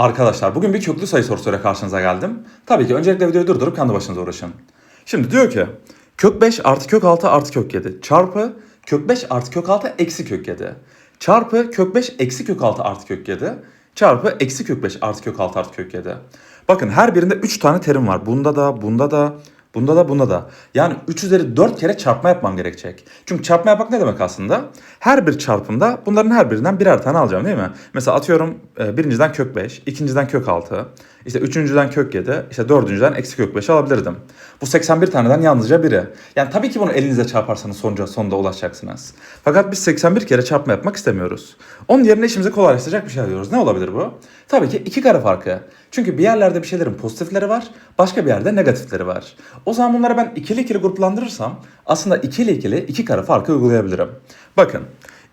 Arkadaşlar bugün bir köklü sayı sorusuyla karşınıza geldim. Tabii ki öncelikle videoyu durdurup kendi başınıza uğraşın. Şimdi diyor ki kök 5 artı kök 6 artı kök 7 çarpı kök 5 artı kök 6 eksi kök 7 çarpı kök 5 eksi kök 6 artı kök 7 çarpı eksi kök 5 artı kök 6 artı kök 7. Bakın her birinde 3 tane terim var. Bunda da, bunda da, bunda da, bunda da. Yani 3 üzeri 4 kere çarpma yapmam gerekecek. Çünkü çarpma yapmak ne demek aslında? Her bir çarpımda bunların her birinden birer tane alacağım değil mi? Mesela atıyorum e, birinciden kök 5, ikinciden kök 6, işte üçüncüden kök 7, işte dördüncüden eksi kök 5 alabilirdim. Bu 81 taneden yalnızca biri. Yani tabii ki bunu elinizle çarparsanız sonuca sonunda ulaşacaksınız. Fakat biz 81 kere çarpma yapmak istemiyoruz. Onun yerine işimizi kolaylaştıracak bir şey arıyoruz. Ne olabilir bu? Tabii ki iki kare farkı. Çünkü bir yerlerde bir şeylerin pozitifleri var, başka bir yerde negatifleri var. O zaman bunları ben ikili ikili gruplandırırsam aslında ikili ikili iki kare farkı uygulayabilirim. Bakın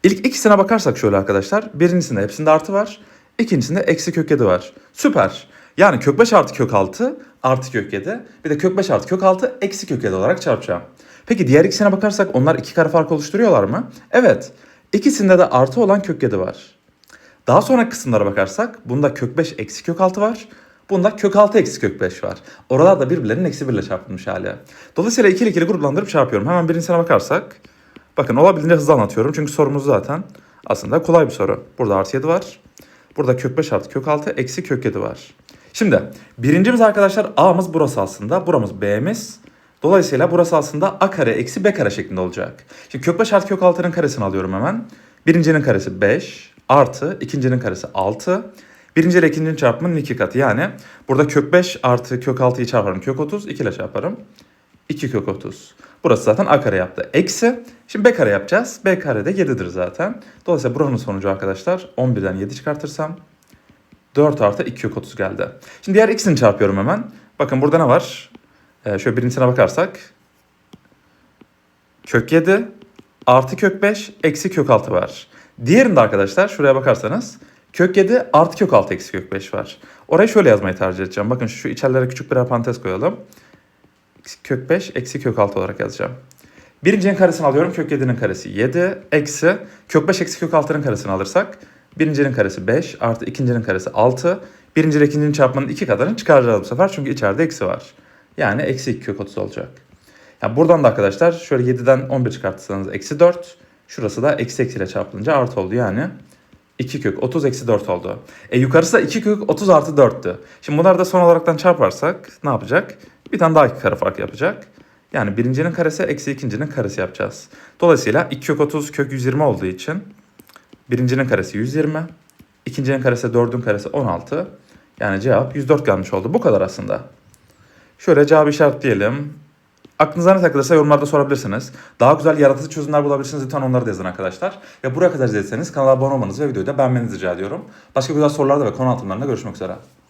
ilk ikisine bakarsak şöyle arkadaşlar. Birincisinde hepsinde artı var. ikincisinde eksi kök 7 var. Süper. Yani kök 5 artı kök 6 artı kök 7. Bir de kök 5 artı kök 6 eksi kök 7 olarak çarpacağım. Peki diğer ikisine bakarsak onlar iki kare fark oluşturuyorlar mı? Evet. İkisinde de artı olan kök 7 var. Daha sonra kısımlara bakarsak bunda kök 5 eksi kök 6 var. Bunda kök 6 eksi kök 5 var. Oralar da birbirlerinin eksi 1 ile çarpılmış hali. Dolayısıyla ikili ikili gruplandırıp çarpıyorum. Hemen birincisine bakarsak. Bakın olabildiğince hızlı anlatıyorum. Çünkü sorumuz zaten aslında kolay bir soru. Burada artı 7 var. Burada kök 5 artı kök 6 eksi kök 7 var. Şimdi birincimiz arkadaşlar A'mız burası aslında. Buramız B'miz. Dolayısıyla burası aslında A kare eksi B kare şeklinde olacak. Şimdi kök 5 artı kök 6'nın karesini alıyorum hemen. Birincinin karesi 5 artı ikincinin karesi 6. Birinci ile ikincinin çarpımının iki katı. Yani burada kök 5 artı kök 6'yı çarparım. Kök 30 2 ile çarparım. 2 kök 30. Burası zaten A kare yaptı. Eksi. Şimdi B kare yapacağız. B kare de 7'dir zaten. Dolayısıyla buranın sonucu arkadaşlar 11'den 7 çıkartırsam 4 artı 2 kök 30 geldi. Şimdi diğer ikisini çarpıyorum hemen. Bakın burada ne var? Ee, şöyle birincisine bakarsak. Kök 7 artı kök 5 eksi kök 6 var. Diğerinde arkadaşlar şuraya bakarsanız kök 7 artı kök 6 eksi kök 5 var. Orayı şöyle yazmayı tercih edeceğim. Bakın şu içerilere küçük bir parantez koyalım. Kök 5 eksi kök 6 olarak yazacağım. Birincinin karesini alıyorum. Kök 7'nin karesi 7 eksi kök 5 eksi kök 6'nın karesini alırsak birincinin karesi 5 artı ikincinin karesi 6. Birinci ile ikincinin çarpmanın iki kadarını çıkaracağız bu sefer çünkü içeride eksi var. Yani eksi 2 kök 30 olacak. Yani buradan da arkadaşlar şöyle 7'den 11 çıkartırsanız eksi 4. Şurası da eksi eksi ile çarpılınca artı oldu yani. 2 kök 30 eksi 4 oldu. E yukarısı da 2 kök 30 artı 4'tü. Şimdi bunları da son olaraktan çarparsak ne yapacak? Bir tane daha iki kare fark yapacak. Yani birincinin karesi eksi ikincinin karesi yapacağız. Dolayısıyla 2 kök 30 kök 120 olduğu için birincinin karesi 120. ikincinin karesi 4'ün karesi 16. Yani cevap 104 gelmiş oldu. Bu kadar aslında. Şöyle cevabı işaretleyelim. Aklınıza ne takılırsa yorumlarda sorabilirsiniz. Daha güzel yaratıcı çözümler bulabilirsiniz. Lütfen onları da yazın arkadaşlar. Ve buraya kadar izlediyseniz kanala abone olmanızı ve videoyu da beğenmenizi rica ediyorum. Başka güzel sorularda ve konu altınlarında görüşmek üzere.